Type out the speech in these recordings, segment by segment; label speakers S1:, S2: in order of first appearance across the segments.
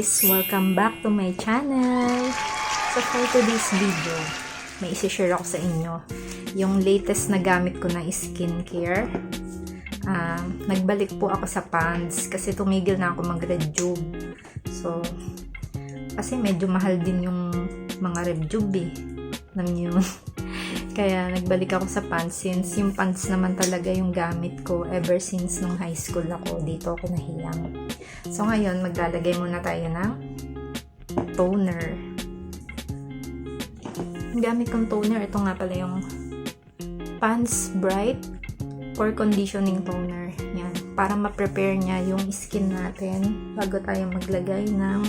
S1: guys! Welcome back to my channel! So for today's video, may isi-share ako sa inyo yung latest na gamit ko na skincare. Ah, nagbalik po ako sa pants kasi tumigil na ako mag-redjube. So, kasi medyo mahal din yung mga redjube eh. Alam niyo? Kaya nagbalik ako sa pants since yung pants naman talaga yung gamit ko ever since nung high school ako. Dito ako nahilang. So ngayon, maglalagay muna tayo ng toner. Gamit kong toner, ito nga pala yung Pants Bright Pore Conditioning Toner. Yan. Para ma-prepare niya yung skin natin bago tayo maglagay ng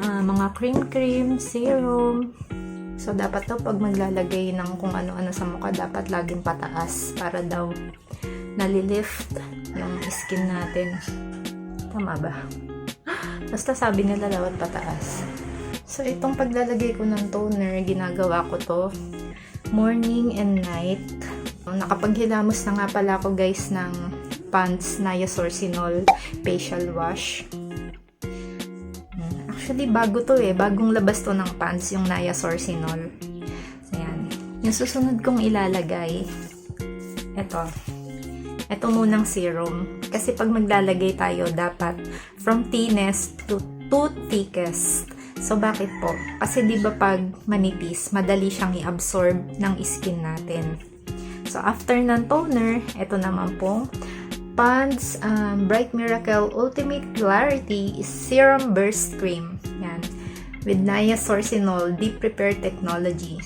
S1: ah, mga cream-cream, serum, So, dapat daw pag maglalagay ng kung ano-ano sa mukha, dapat laging pataas para daw nalilift yung skin natin. Tama ba? Basta sabi nila dapat pataas. So, itong paglalagay ko ng toner, ginagawa ko to morning and night. Nakapaghilamos na nga pala ako guys ng Pants Niasorcinol Facial Wash. Actually, bago to eh. Bagong labas to ng pants, yung Naya Sorcinol. So. Yung susunod kong ilalagay, ito. Ito munang serum. Kasi pag maglalagay tayo, dapat from thinnest to, to thickest. So, bakit po? Kasi di ba pag manipis, madali siyang i-absorb ng skin natin. So, after ng toner, ito naman pong Pond's um, Bright Miracle Ultimate Clarity Serum Burst Cream. With Niasorcinol Deep Repair Technology.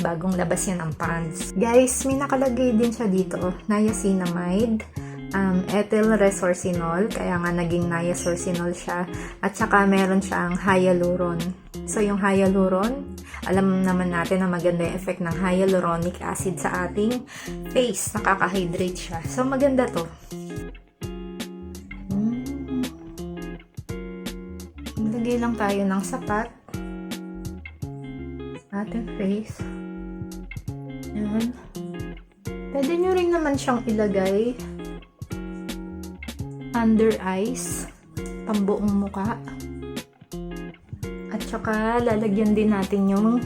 S1: Bagong labas yan ang Pond's. Guys, may nakalagay din siya dito. Niacinamide, um, ethyl resorcinol, kaya nga naging niasorcinol siya. At saka meron siyang hyaluron. So, yung hyaluron, alam naman natin na maganda yung effect ng hyaluronic acid sa ating face. Nakaka-hydrate siya. So, maganda to. Lagay lang tayo ng sapat. Ating face. Yan. Pwede nyo rin naman siyang ilagay under eyes, pambuong muka. At saka, lalagyan din natin yung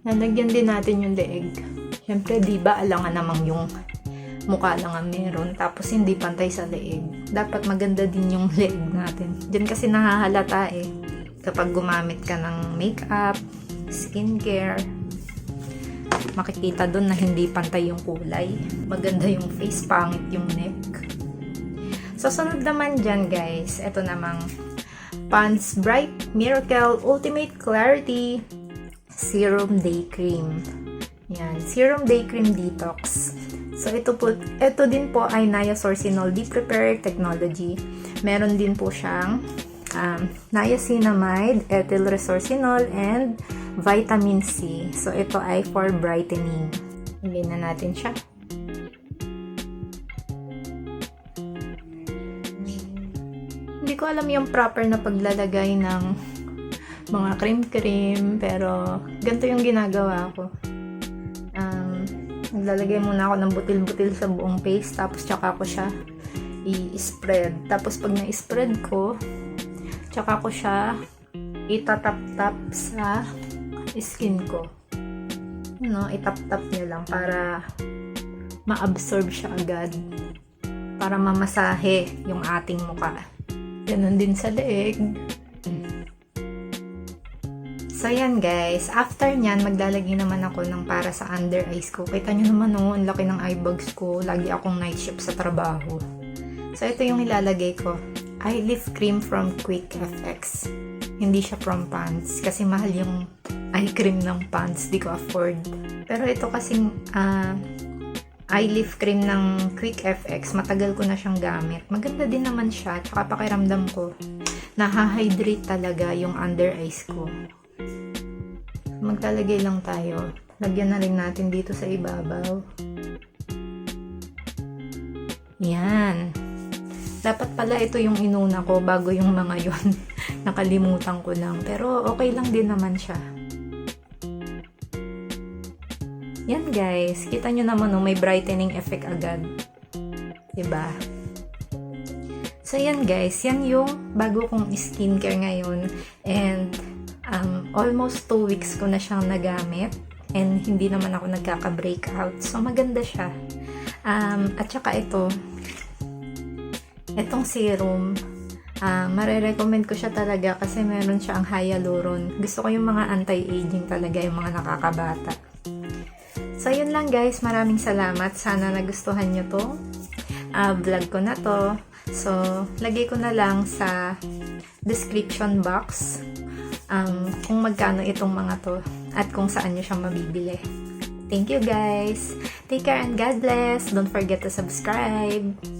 S1: lalagyan din natin yung leeg. Siyempre, di ba, alangan namang yung mukha lang ang meron, tapos hindi pantay sa leeg. Dapat maganda din yung leeg natin. Diyan kasi nahahalata eh. Kapag gumamit ka ng makeup, skincare, makikita doon na hindi pantay yung kulay. Maganda yung face, pangit yung neck. So, sunod naman dyan, guys. Ito namang Pond's Bright Miracle Ultimate Clarity Serum Day Cream. Yan. Serum Day Cream Detox. So, ito po, ito din po ay Niasorcinol Deep Repair Technology. Meron din po siyang um, niacinamide, ethyl resorcinol, and vitamin C. So, ito ay for brightening. Hindi na natin siya. Hindi ko alam yung proper na paglalagay ng mga cream-cream, pero ganito yung ginagawa ko. Naglalagay muna ako ng butil-butil sa buong face, tapos tsaka ko siya i-spread. Tapos pag na-spread ko, tsaka ko siya itatap-tap sa skin ko. No, itap-tap nyo lang para ma-absorb siya agad. Para mamasahe yung ating muka. Ganon din sa leeg. So, yan guys. After nyan, maglalagay naman ako ng para sa under eyes ko. Kita nyo naman oh, ang laki ng eye bags ko. Lagi akong night shift sa trabaho. So, ito yung ilalagay ko. Eye lift cream from Quick FX. Hindi siya from Pants. Kasi mahal yung eye cream ng Pants. Di ko afford. Pero ito kasing ah, eye lift cream ng Quick FX. Matagal ko na siyang gamit. Maganda din naman siya. Tsaka pakiramdam ko. Nahahydrate talaga yung under eyes ko. Maglalagay lang tayo. Lagyan na rin natin dito sa ibabaw. Yan. Dapat pala ito yung inuna ko bago yung mga yon. Nakalimutan ko lang. Pero okay lang din naman siya. Yan guys, kita nyo naman no, may brightening effect agad. 'Di ba? So yan guys, yan yung bago kong skincare ngayon. And um, almost 2 weeks ko na siyang nagamit. And hindi naman ako nagkaka-breakout. So maganda siya. Um, at saka ito, itong serum, ah mare-recommend ko siya talaga kasi meron siyang hyaluron. Gusto ko yung mga anti-aging talaga, yung mga nakakabata. So, yun lang guys. Maraming salamat. Sana nagustuhan nyo to. Ah, vlog ko na to. So, lagay ko na lang sa description box um, kung magkano itong mga to at kung saan nyo siya mabibili. Thank you guys. Take care and God bless. Don't forget to subscribe.